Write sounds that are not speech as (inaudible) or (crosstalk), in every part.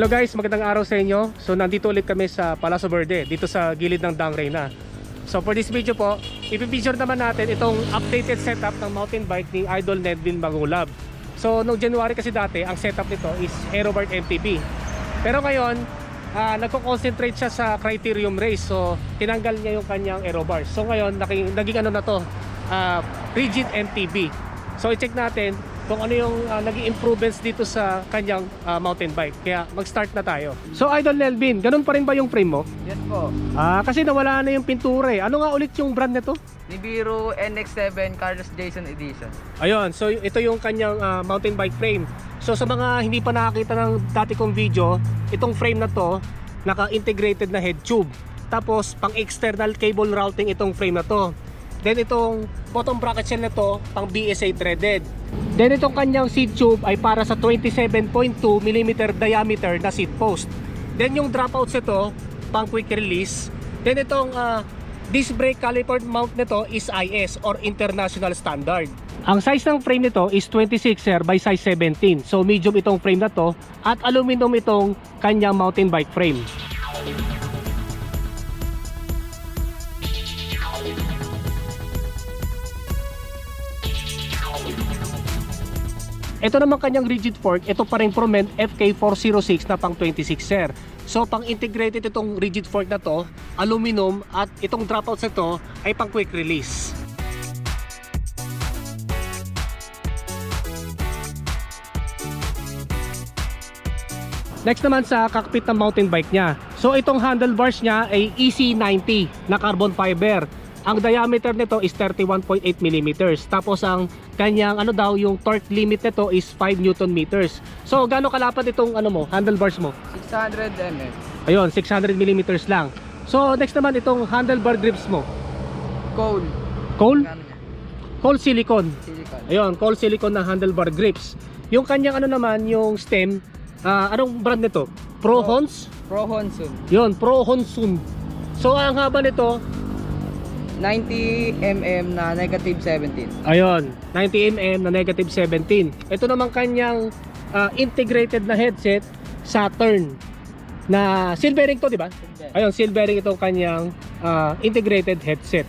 Hello guys, magandang araw sa inyo. So nandito ulit kami sa Palaso Verde, dito sa gilid ng Dang Reyna. So for this video po, ipipicture naman natin itong updated setup ng mountain bike ni Idol Nedvin Mangulab. So noong January kasi dati, ang setup nito is Aerobart MTB. Pero ngayon, ah, nagko-concentrate siya sa criterium race. So tinanggal niya yung kanyang Aerobars. So ngayon, naging, naging ano na to, ah, rigid MTB. So i-check natin kung ano yung ah, naging improvements dito sa kanyang ah, mountain bike. Kaya mag-start na tayo. So Idol Nelvin, ganun pa rin ba yung frame mo? Yes po. Ah, kasi nawala na yung pintura eh. Ano nga ulit yung brand nito? Nibiru NX7 Carlos Jason Edition. Ayun, so ito yung kanyang ah, mountain bike frame. So sa mga hindi pa nakakita ng dati kong video, itong frame na to, naka-integrated na head tube. Tapos pang external cable routing itong frame na to. Then itong bottom bracket shell na to, pang BSA threaded. Then itong kanyang seat tube ay para sa 27.2 mm diameter na seat post. Then yung dropouts ito, pang quick release. Then itong ah, disc brake caliper mount nito is IS or International Standard. Ang size ng frame nito is 26er by size 17. So medium itong frame na to at aluminum itong kanyang mountain bike frame. Ito naman kanyang rigid fork, ito pa rin Proment FK406 na pang 26er. So pang integrated itong rigid fork na to, aluminum at itong dropouts na to ay pang quick release. Next naman sa cockpit ng mountain bike niya. So itong handlebars niya ay EC90 na carbon fiber. Ang diameter nito is 31.8 mm. Tapos ang kanyang ano daw yung torque limit nito is 5 Newton meters. So gaano kalapad itong ano mo, handlebars mo? 600 mm. Ayun, 600 mm lang. So next naman itong handlebar grips mo. Ano niya? Cold silicone. Silicone. Ayun, cold silicone na handlebar grips. Yung kanyang ano naman, yung stem, ah, anong brand nito? Pro Pro. Hons? Pro. Yun, Pro Honsun. So ang haba nito, 90 mm na negative 17. ayun, 90 mm na negative 17. Ito naman kanyang ah, integrated na headset Saturn na silvering to, di ba? Ayun, silvering itong kanyang ah, integrated headset.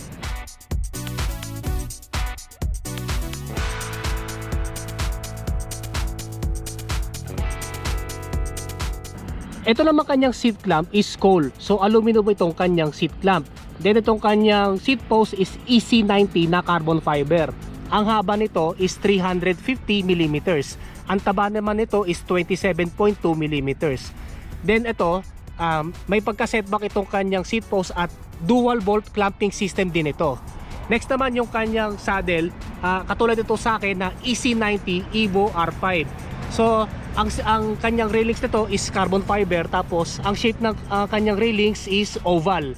Ito naman kanyang seat clamp is coal. So aluminum itong kanyang seat clamp. Then itong kanyang seat post is EC90 na carbon fiber. Ang haba nito is 350 mm. Ang taba naman nito is 27.2 mm. Then ito, um, may pagka-setback itong kanyang seat post at dual bolt clamping system din ito. Next naman yung kanyang saddle, ah, katulad ito sa akin na EC90 Evo R5. So, ang ang kanyang railings nito is carbon fiber tapos ang shape ng ah, kanyang railings is oval.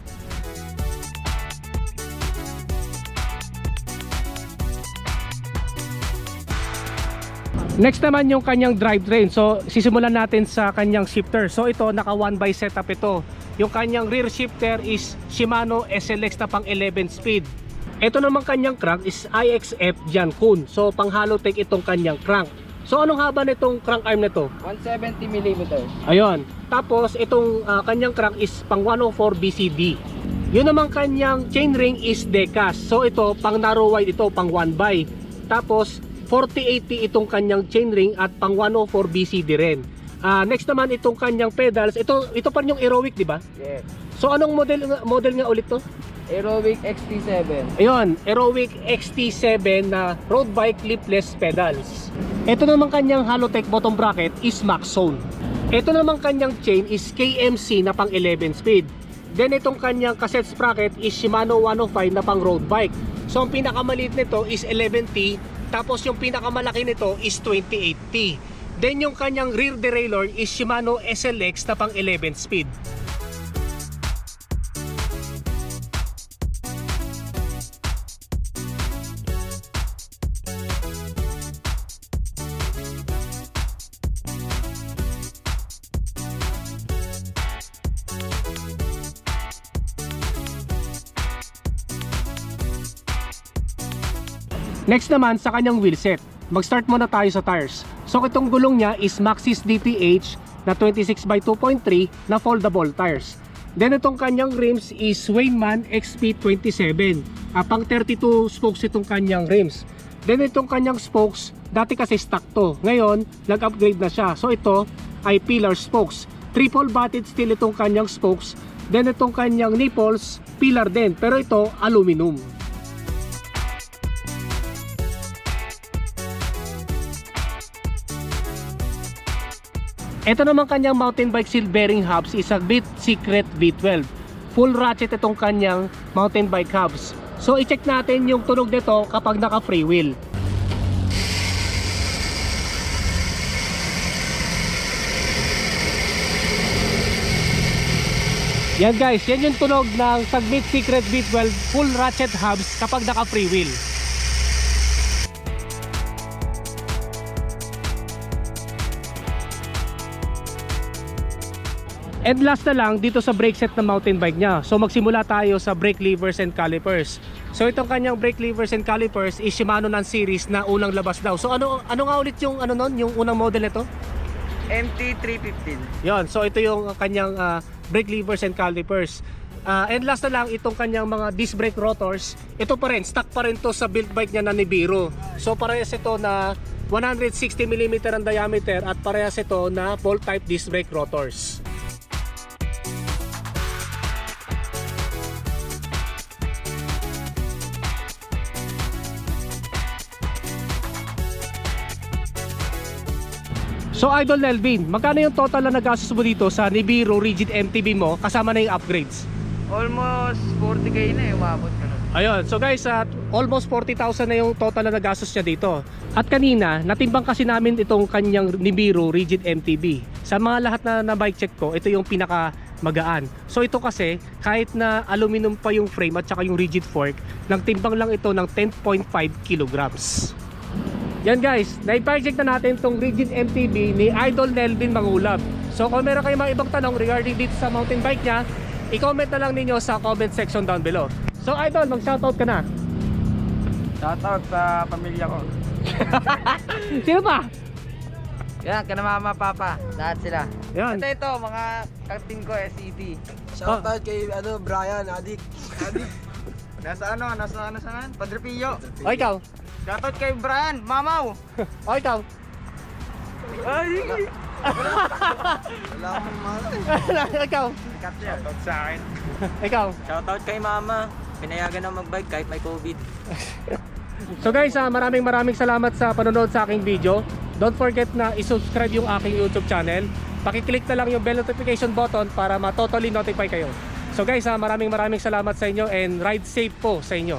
Next naman yung kanyang drivetrain. So, sisimulan natin sa kanyang shifter. So, ito naka 1 by setup ito. Yung kanyang rear shifter is Shimano SLX na pang 11 speed. Ito naman kanyang crank is IXF Jankun. So, pang hollow take itong kanyang crank. So, anong haba nitong crank arm nito? 170 mm. Ayun. Tapos itong ah, kanyang crank is pang 104 BCD. Yun naman kanyang chainring is Decas. So ito pang narrow wide ito pang 1 by. Tapos 4080 itong kanyang chainring at pang 104 BCD rin. Ah, next naman itong kanyang pedals. Ito ito pa rin yung Aerowick, di ba? Yes. So anong model model nga ulit to? Aerobic XT7. Ayun, Aerowick XT7 na road bike lipless pedals. Ito naman kanyang Halotech bottom bracket is Max Zone. Ito naman kanyang chain is KMC na pang 11 speed. Then itong kanyang cassette sprocket is Shimano 105 na pang road bike. So ang pinakamaliit nito is 11T, tapos yung pinakamalaki nito is 28T. Then yung kanyang rear derailleur is Shimano SLX na pang 11 speed. Next naman sa kanyang wheelset. Mag-start muna tayo sa tires. So itong gulong niya is Maxxis DTH na 26 by 2.3 na foldable tires. Then itong kanyang rims is Wainman XP27. Ah, pang 32 spokes itong kanyang rims. Then itong kanyang spokes, dati kasi stock to. Ngayon, nag-upgrade na siya. So ito ay pillar spokes. Triple butted steel itong kanyang spokes. Then itong kanyang nipples, pillar din. Pero ito, aluminum. Ito naman kanyang mountain bike seal bearing hubs is a Bit Secret V12. Full ratchet itong kanyang mountain bike hubs. So i-check natin yung tunog nito kapag naka free wheel. Yan guys, yan yung tunog ng Submit Secret V12 full ratchet hubs kapag naka free wheel. And last na lang dito sa brake set ng mountain bike niya. So magsimula tayo sa brake levers and calipers. So itong kanyang brake levers and calipers is Shimano ng series na unang labas daw. So ano ano nga ulit yung ano nun, yung unang model nito? MT315. Yon, so ito yung kanyang ah, brake levers and calipers. Ah, and last na lang itong kanyang mga disc brake rotors. Ito pa rin, stock pa rin to sa build bike niya na Nibiru. So parehas ito na 160mm ang diameter at parehas ito na bolt type disc brake rotors. So Idol Nelvin, magkano yung total na nagastos mo dito sa Nibiru Rigid MTB mo kasama na yung upgrades? Almost 40k na eh, umabot ka nun. Ayun, so guys, at almost 40,000 na yung total na nagastos niya dito. At kanina, natimbang kasi namin itong kanyang Nibiru Rigid MTB. Sa mga lahat na na bike check ko, ito yung pinaka magaan. So ito kasi, kahit na aluminum pa yung frame at saka yung rigid fork, nagtimbang lang ito ng 10.5 kilograms. Yan guys, na-project na natin tong rigid MTB ni Idol Nelvin Mangulab. So kung meron kayong mga ibang tanong regarding dito sa mountain bike niya, i-comment na lang ninyo sa comment section down below. So Idol, mag-shoutout ka na. Shoutout sa pamilya ko. (laughs) Sino pa? Yan, kana mama, papa. Lahat sila. Yan. Ito ito, mga kaktin ko, SET. Shoutout kay ano Brian, adik. (laughs) Adik. Nasa ano, nasa ano saan? Padre Pio. O ikaw? Shoutout kay Brian, mamaw. (laughs) O ikaw? Ay! Wala akong mahal. ikaw? Shoutout sa akin. Ikaw? Shoutout kay mama. Pinayagan na magbike kahit may COVID. (laughs) So guys, ah, maraming maraming salamat sa panonood sa aking video. Don't forget na i-subscribe yung aking YouTube channel. Pakiclick na lang yung bell notification button para ma-totally notify kayo. So guys, ah, maraming maraming salamat sa inyo and ride safe po sa inyo.